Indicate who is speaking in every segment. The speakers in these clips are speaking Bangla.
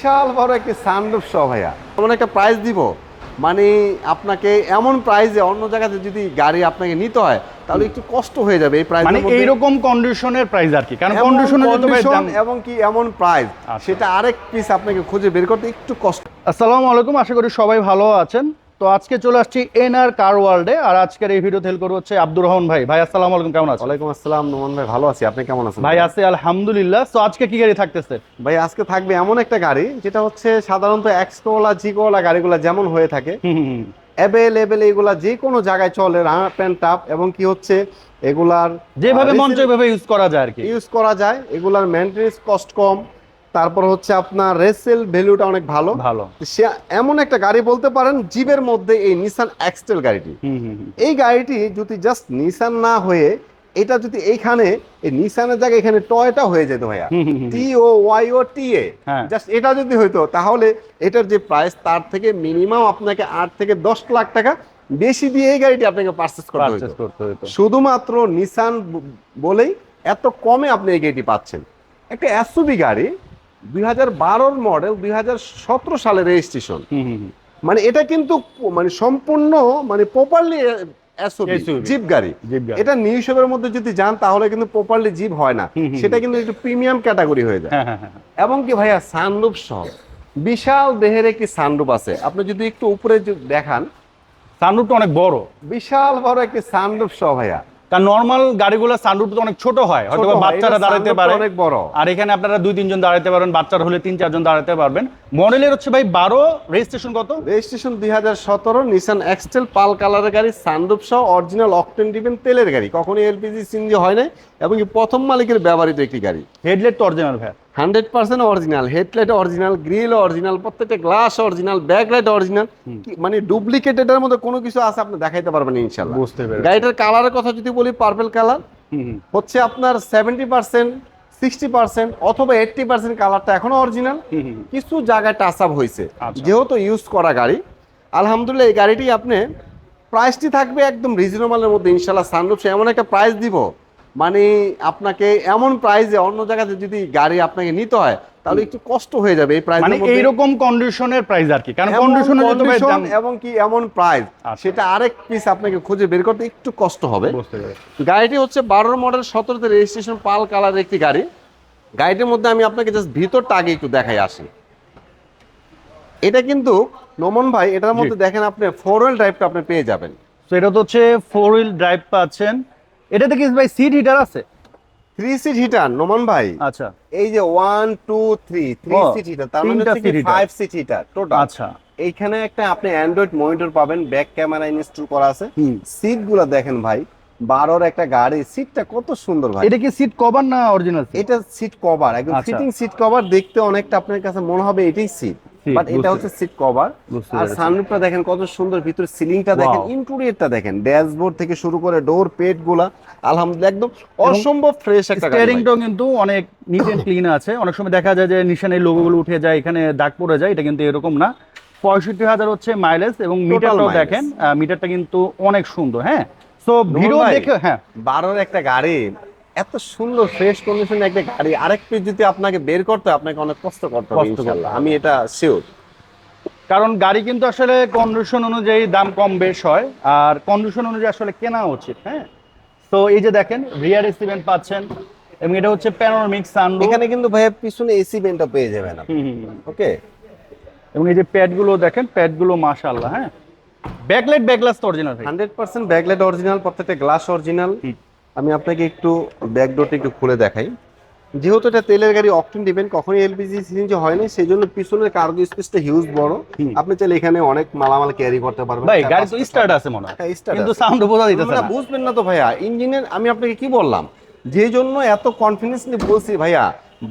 Speaker 1: বিশাল বড় একটি সানরুফ সহ ভাইয়া। এমন একটা প্রাইস দিব। মানে আপনাকে এমন প্রাইজে অন্য জায়গাতে যদি গাড়ি আপনাকে নিতে হয় তাহলে একটু কষ্ট হয়ে যাবে এই প্রাইজ
Speaker 2: মানে এইরকম কন্ডিশনের প্রাইজ আর কি। কারণ কন্ডিশনের যত দাম
Speaker 1: এবং কি এমন প্রাইস
Speaker 2: আচ্ছা।
Speaker 1: সেটা আরেক পিস আপনাকে খুঁজে বের করতে একটু কষ্ট।
Speaker 2: আসসালামু আলাইকুম আশা করি সবাই ভালো আছেন। তো আজকে চলে আসছি এনআর কার ওয়ার্ল্ডে আর আজকের এই ভিডিও হেল্প করব হচ্ছে আব্দুর রহমান ভাই। ভাই আসসালামু আলাইকুম কেমন আছেন?
Speaker 1: ওয়ালাইকুম আসসালাম নোমান ভাই ভালো আছি। আপনি কেমন আছেন?
Speaker 2: ভাই আছে আলহামদুলিল্লাহ। তো আজকে কি গাড়ি থাকতেছে?
Speaker 1: ভাই আজকে থাকবে এমন একটা গাড়ি যেটা হচ্ছে সাধারণত এক্সকোলা জিকোলা গাড়িগুলো যেমন হয়ে থাকে। অ্যাভেলেবেল এগুলা যে কোনো জায়গায় চলে রানার প্যান্ট টাপ এবং কি হচ্ছে এগুলার
Speaker 2: যেভাবে মন ইউজ করা যায় আর কি।
Speaker 1: ইউজ করা যায় এগুলার মেনটেন্স কস্ট কম তারপর হচ্ছে আপনার রেসেল ভ্যালুটা অনেক ভালো।
Speaker 2: ভালো।
Speaker 1: সে এমন একটা গাড়ি বলতে পারেন জিপের মধ্যে এই নিসান এক্সটেল গাড়িটি। এই গাড়িটি যদি জাস্ট নিসান না হয়ে এটা যদি এইখানে এই নিসানের জায়গায় এখানে টয়টা হয়ে যেত ভাইয়া। টি ও ওয়াই ও টি এ। জাস্ট এটা যদি হইতো তাহলে এটার যে প্রাইস তার থেকে মিনিমাম আপনাকে আট থেকে দশ লাখ টাকা বেশি দিয়ে এই গাড়িটি আপনাকে পারচেস করতে হতো শুধুমাত্র নিসান বলেই এত কমে আপনি এই গাড়িটি পাচ্ছেন। একটা এসউভি গাড়ি দুই হাজার বারোর মডেল দুই হাজার সতেরো সালের রেজিস্ট্রেশন। মানে এটা কিন্তু মানে সম্পূর্ণ মানে প্রপারলি জিপ গাড়ি। এটা নিউ শেপের মধ্যে যদি যান তাহলে কিন্তু প্রপারলি জিপ হয় না। সেটা কিন্তু একটু প্রিমিয়াম ক্যাটাগরি হয়ে যায়।
Speaker 2: হ্যাঁ হ্যাঁ হ্যাঁ
Speaker 1: এবং কি ভাইয়া সানরুফ সহ। বিশাল দেহের একটি সানরুফ আছে। আপনি যদি একটু উপরে দেখান।
Speaker 2: সানরুফটা অনেক বড়।
Speaker 1: বিশাল বড় একটি সানরুফ সহ ভাইয়া।
Speaker 2: কারণ নর্মাল গাড়িগুলো সানরুফ তো অনেক ছোট হয় হয়তো বাচ্চারা দাঁড়াতে পারে।
Speaker 1: অনেক বড়।
Speaker 2: আর এখানে আপনারা দুই তিনজন দাঁড়াতে পারবেন বাচ্চার হলে তিন চারজন দাঁড়াতে পারবেন। মডেলের হচ্ছে ভাই বারো রেজিস্ট্রেশন কত?
Speaker 1: রেজিস্ট্রেশন দুই হাজার সতেরো নিসান এক্সটেল পাল কালারের গাড়ি সানরুফ সহ অরিজিনাল অকটেন ডিপেন তেলের গাড়ি। কখনোই এলপিজি সিএনজি হয় না এবং কি প্রথম মালিকের ব্যবহৃত একটি গাড়ি
Speaker 2: হেডলাইট তো অরিজিনাল ভাই
Speaker 1: hundred percent original headlight original grill original প্রত্যেকটা গ্লাস অরিজিনাল ব্যাকলাইট অরিজিনাল মানে ডুপ্লিকেট এটার মধ্যে কোনো কিছু আছে আপনি দেখাইতে পারবেন ইনশাল্লাহ
Speaker 2: বুঝতে পেরেছি।
Speaker 1: গাড়িটার কালারের কথা যদি বলি পার্পল কালার। হচ্ছে আপনার সেভেন্টি পার্সেন্ট সিক্সটি পার্সেন্ট অথবা এইটটি পার্সেন্ট কালারটা এখনও অরিজিনাল। কিছু জায়গায় টাচ আপ হয়েছে
Speaker 2: আচ্ছা।
Speaker 1: যেহেতু ইউজ করা গাড়ি আলহামদুলিল্লাহ এই গাড়িটি আপনি প্রাইসটি থাকবে একদম রিজনেবলের মধ্যে ইনশাল্লাহ সানরুফ এমন একটা প্রাইস দিব মানে আপনাকে এমন প্রাইসে অন্য জায়গাতে যদি গাড়ি আপনাকে নিতে হয় তাহলে একটু কষ্ট হয়ে যাবে এই প্রাইসের
Speaker 2: মানে এইরকম কন্ডিশনের প্রাইস আর কি। কারণ কন্ডিশনের যত
Speaker 1: এবং কি এমন প্রাইস
Speaker 2: আচ্ছা।
Speaker 1: সেটা আরেক পিস আপনাকে খুঁজে বের করতে একটু কষ্ট হবে। গাড়িটি হচ্ছে বারোর মডেল সতেরোতে রেজিস্ট্রেশন পাল কালারের একটি গাড়ি। গাড়িটির মধ্যে আমি আপনাকে জাস্ট ভিতরটা আগে একটু দেখাই আসি। এটা কিন্তু নমন ভাই এটার মধ্যে দেখেন আপনি ফোর হুইল ড্রাইভটা আপনি পেয়ে যাবেন।
Speaker 2: তো এটা তো হচ্ছে ফোর হুইল ড্রাইভ পাচ্ছেন। এটাতে কি ভাই সিট হিটার আছে?
Speaker 1: থ্রি সিট হিটার নোমান ভাই।
Speaker 2: আচ্ছা।
Speaker 1: এই যে one two three three seat heater তার মানে হচ্ছে ফাইভ সিট হিটার টোটাল
Speaker 2: আচ্ছা।
Speaker 1: এইখানে একটা আপনি অ্যান্ড্রয়েড মনিটর পাবেন ব্যাক ক্যামেরা ইনস্টল করা আছে। সিটগুলা দেখেন ভাই বারোর একটা গাড়ি সিটটা কত সুন্দর ভাই।
Speaker 2: এটা কি সিট কভার না অরিজিনাল
Speaker 1: এটা সিট কভার একদম। ফিটিং সিট কভার দেখতে অনেকটা আপনার কাছে মনে হবে এটাই সিট বাট এটা হচ্ছে সিট কভার আর সানরুফটা দেখেন কত সুন্দর ভিতরে সিলিংটা দেখেন. ইন্টেরিয়রটা দেখেন। ড্যাশবোর্ড থেকে শুরু করে ডোর পেটগুলা আলহামদুলিল্লাহ একদম অসম্ভব ফ্রেশ একটা।
Speaker 2: স্টিয়ারিংটাও কিন্তু অনেক নিট এন্ড ক্লিন আছে। অনেক সময় দেখা যায় যে নিশানের লোগোগুলো উঠে যায় এখানে দাগ পড়ে যায় এটা কিন্তু এরকম না। পঁয়ষট্টি হাজার হচ্ছে মাইলেজ এবং মিটারটাও দেখেন মিটারটা কিন্তু অনেক সুন্দর হ্যাঁ। সো ভিডিও দেখে হ্যাঁ।
Speaker 1: বারোর একটা গাড়ি এত সুন্দর ফ্রেশ কন্ডিশনে একটা গাড়ি আরেক পিস যদি আপনাকে বের করতে আপনাকে অনেক কষ্ট করতে হবে ইনশাআল্লাহ। আমি এটা শিওর
Speaker 2: কারণ গাড়ি কিন্তু আসলে কন্ডিশন অনুযায়ী দাম কম বেশ হয় আর কন্ডিশন অনুযায়ী আসলে কেনা উচিত হ্যাঁ? তো এই যে দেখেন রিয়ার এসিমেন্ট পাচ্ছেন এবং এটা হচ্ছে প্যানোরামিক সানরুফ
Speaker 1: এখানে কিন্তু ভাইয়া পিছনে এসি বেনটা পেয়ে যাবেন আপনি। ওকে?
Speaker 2: এবং এই যে প্যাডগুলো দেখেন প্যাডগুলো মাশাআল্লাহ হ্যাঁ? ব্যাকলাইট ব্যাকলাস তো অরিজিনাল ভাই।
Speaker 1: হান্ড্রেড পার্সেন্ট ব্যাকলাইট অরিজিনাল প্রত্যেকটা গ্লাস অরিজিনাল। আমি আপনাকে একটু ব্যাক ডোরটা একটু খুলে দেখাই। যেহেতু এটা তেলের গাড়ি অকটেন দিবেন কখনই এলপিজি সিএনজি হয় না সেই জন্য পিছনের কার্গো স্পেসটা হিউজ বড়। আপনি চাইলে এখানে অনেক মালামাল ক্যারি করতে পারবেন।
Speaker 2: ভাই গাড়ি তো স্টার্ট আছে মনে হয়।
Speaker 1: হ্যাঁ,
Speaker 2: কিন্তু সাউন্ড বোঝা দিতেছে
Speaker 1: না বুঝবেন না তো ভাইয়া। ইঞ্জিনের আমি আপনাকে কি বললাম? যে জন্য এত কনফিডেন্সলি বলছি ভাইয়া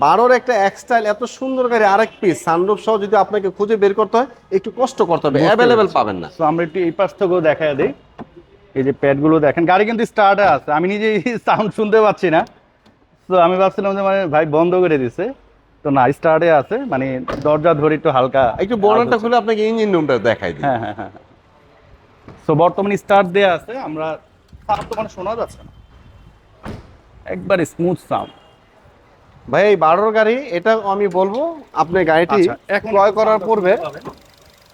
Speaker 1: বারোর একটা এক্সটাইল এত সুন্দর গাড়ি আরেক পিস সানরুফ সহ যদি আপনাকে খুঁজে বের করতে হয় একটু কষ্ট করতে হবে। অ্যাভেলেবেল পাবেন না।
Speaker 2: তো আমরা একটু এই পাশ থেকেও দেখায় দিই। এই যে প্যাডগুলো দেখেন গাড়ি কিন্তু স্টার্টে আছে। আমি নিজে সাউন্ড শুনতে পাচ্ছি না। তো আমি ভাবছিলাম যে মানে ভাই বন্ধ করে দিছে। তো না স্টার্টে আছে। মানে দরজা ধরে একটু হালকা
Speaker 1: একটু বর্ণাটা খুলে আপনাকে ইঞ্জিন রুমটা দেখাই দিই।
Speaker 2: হ্যাঁ হ্যাঁ হ্যাঁ তো বর্তমানে স্টার্ট দেয়া আছে। আমরা সাউন্ড তো মানে শোনা যাচ্ছে না। একবার স্মুথ সাউন্ড
Speaker 1: ভাই এই বারোর গাড়ি এটা আমি বলব আপনি গাড়িটি
Speaker 2: আচ্ছা,
Speaker 1: ক্রয় করার পূর্বে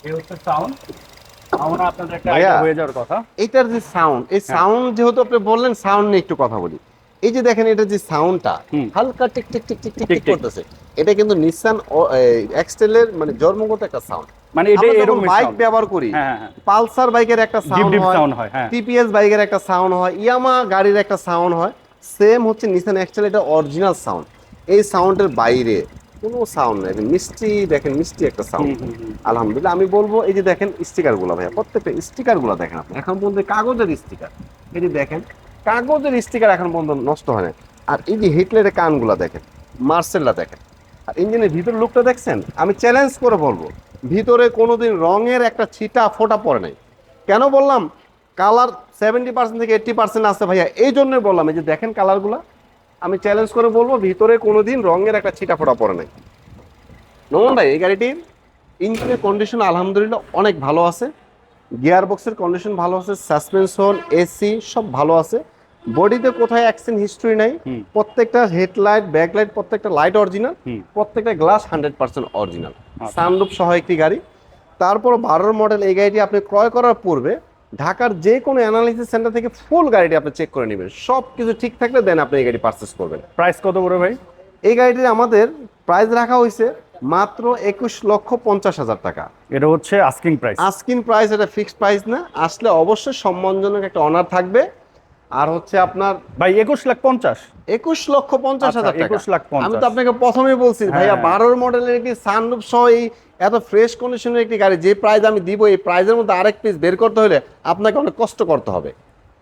Speaker 2: এই হচ্ছে সাউন্ড
Speaker 1: এটার যে সাউন্ড এই সাউন্ড যেহেতু আপনি বললেন সাউন্ড নিয়ে একটু কথা বলি। এই যে দেখেন এটা যে সাউন্ডটা হালকা tick tick tick tick tick করতেছে। এটা কিন্তু নিসান এক্সটেলের মানে জন্মগত একটা সাউন্ড
Speaker 2: মানে এটা এরকম
Speaker 1: বাইক ব্যবহার করি পালসার বাইকের একটা সাউন্ড হয় টিপিএস বাইকের একটা সাউন্ড হয় ইয়ামা গাড়ির একটা সাউন্ড হয় সেম হচ্ছে নিসান এক্সটেল এটা অরিজিনাল সাউন্ড এই সাউন্ডের বাইরে কোনো সাউন্ড নেই। মিষ্টি দেখেন মিষ্টি একটা সাউন্ড
Speaker 2: হুম, হুম, হুম।
Speaker 1: আলহামদুলিল্লাহ আমি বলব এই যে দেখেন স্টিকারগুলো ভাইয়া প্রত্যেকটা স্টিকারগুলো দেখেন আপনি। এখন পর্যন্ত কাগজের স্টিকার এই যে দেখেন কাগজের স্টিকার এখন পর্যন্ত নষ্ট হয় না আর এই যে হিটলারের কানগুলো দেখেন মার্সেলটা দেখেন। আর ইঞ্জিনের ভিতর লুকটা দেখছেন? আমি চ্যালেঞ্জ করে বলব ভিতরে কোনোদিন রঙের একটা ছিটা ফোটা পড়ে নাই। কেন বললাম? কালার সেভেন্টি পার্সেন্ট থেকে এইট্টি পার্সেন্ট আছে ভাইয়া। এই জন্যই বললাম এই যে দেখেন কালারগুলো আমি চ্যালেঞ্জ করে বলব ভিতরে কোনোদিন রঙের একটা ছিটা ফোটা পড়ে নাই। নমন ভাই এই গাড়িটির ইঞ্জিনের কন্ডিশন আলহামদুলিল্লাহ অনেক ভালো আছে। গিয়ার বক্সের কন্ডিশন ভালো আছে সাসপেনশন এসি সব ভালো আছে। বডিতে কোথায় অ্যাক্সিডেন্ট হিস্ট্রি নাই। প্রত্যেকটা হেডলাইট ব্যাকলাইট প্রত্যেকটা লাইট অরিজিনাল প্রত্যেকটা glass hundred percent original. Sunroof সহ একটি গাড়ি। তারপর বারোর মডেল এই গাড়িটি আপনি ক্রয় করার পূর্বে ঢাকার যে কোনো অ্যানালিসিস সেন্টার থেকে ফুল গাড়িটি আপনি চেক করে নেবেন। সব কিছু ঠিক থাকলে দেন আপনি এই গাড়ি পারচেস করবেন।
Speaker 2: প্রাইস কত করে ভাই?
Speaker 1: এই গাড়িটির আমাদের প্রাইস রাখা হয়েছে মাত্র একুশ লক্ষ পঞ্চাশ হাজার টাকা।
Speaker 2: এটা হচ্ছে আস্কিং প্রাইস
Speaker 1: আস্কিন প্রাইস এটা ফিক্সড প্রাইস না। আসলে অবশ্যই সম্মানজনক একটা অনার থাকবে। আর হচ্ছে আপনার
Speaker 2: ভাই একুশ লাখ পঞ্চাশ।
Speaker 1: একুশ লক্ষ পঞ্চাশ
Speaker 2: আচ্ছা,
Speaker 1: হাজার
Speaker 2: একুশ লাখ পঞ্চাশ।
Speaker 1: আমি তো আপনাকে প্রথমেই বলছি ভাইয়া
Speaker 2: হ্যাঁ।
Speaker 1: বারোর মডেলের একটি সানরুফ সহ এই এত ফ্রেশ কন্ডিশনের একটি গাড়ি যে প্রাইস আমি দিব এই প্রাইজের মধ্যে আরেক পিস বের করতে হলে আপনাকে অনেক কষ্ট করতে হবে।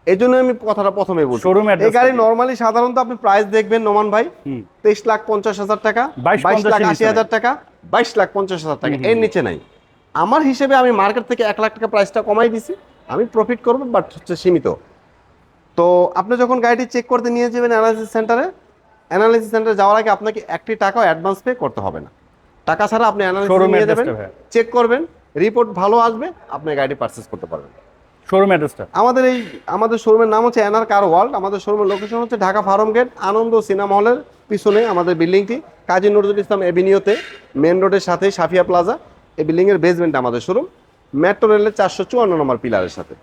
Speaker 1: এই জন্য আমি কথাটা প্রথমেই বলছি।
Speaker 2: Showroom
Speaker 1: এই গাড়ি নর্মালি সাধারণত আপনি প্রাইস দেখবেন নোমান ভাই তেইশ লাখ পঞ্চাশ হাজার টাকা বাইশ লাখ আশি হাজার টাকা বাইশ লাখ পঞ্চাশ হাজার টাকা এর নিচে নাই। আমার হিসেবে আমি মার্কেট থেকে এক লাখ টাকা প্রাইসটা কমাই দিছি। আমি প্রফিট করব বাট হচ্ছে সীমিত। তো আপনি যখন গাড়িটি চেক করতে নিয়ে যাবেন অ্যানালিসিস সেন্টারে অ্যানালিসিস সেন্টারে যাওয়ার আগে আপনাকে একটি টাকাও অ্যাডভান্স পে করতে হবে না। টাকা ছাড়া আপনি অ্যানালিসিস নিয়ে যাবেন চেক করবেন রিপোর্ট ভালো আসবে আপনি গাড়িটি পারচেস করতে পারবেন।
Speaker 2: শোরুম অ্যাড্রেসটা
Speaker 1: আমাদের এই আমাদের শোরুমের নাম হচ্ছে এনআর কার ওয়ার্ল্ড আমাদের শোরুমের লোকেশন হচ্ছে Dhaka farm gate Ananda cinema হলের পিছনে আমাদের বিল্ডিংটি কাজী নজরুল ইসলাম এভিনিউতে মেন রোডের সাথে সাফিয়া প্লাজা এই বিল্ডিংয়ের বেসমেন্ট আমাদের শোরুম মেট্রো রেলের চারশো চুয়ান্ন নম্বর পিলারের সাথে।